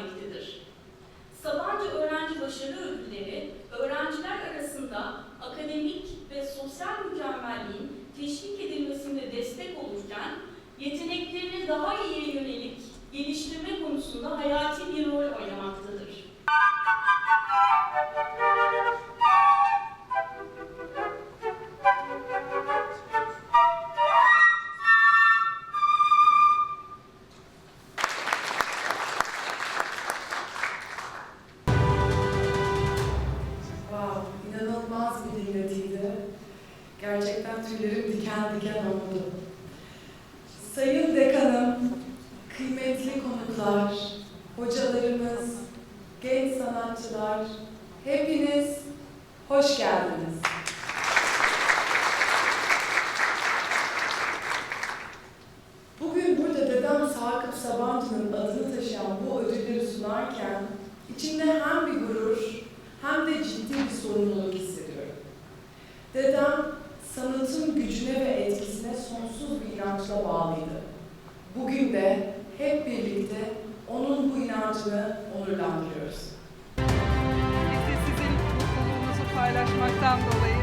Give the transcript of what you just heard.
vermektedir. Sabancı Öğrenci Başarı Ödülleri, öğrenciler arasında akademik ve sosyal mükemmelliğin teşvik edilmesinde destek olurken, yeteneklerini daha iyiye yönelik geliştirme konusunda hayati bir rol oynamaktadır. Gerçekten tüylerim diken diken oldu. Sayın Dekanım, kıymetli konuklar, hocalarımız, genç sanatçılar, hepiniz hoş geldiniz. Bugün burada dedem Sakıp Sabancı'nın adını taşıyan bu ödülleri sunarken içimde hem bir gurur hem de ciddi bir sorumluluk hissediyorum. Dedem sanatın gücüne ve etkisine sonsuz bir inançla bağlıydı. Bugün de hep birlikte onun bu inancını onurlandırıyoruz. Biz de sizin mutluluğunuzu paylaşmaktan dolayı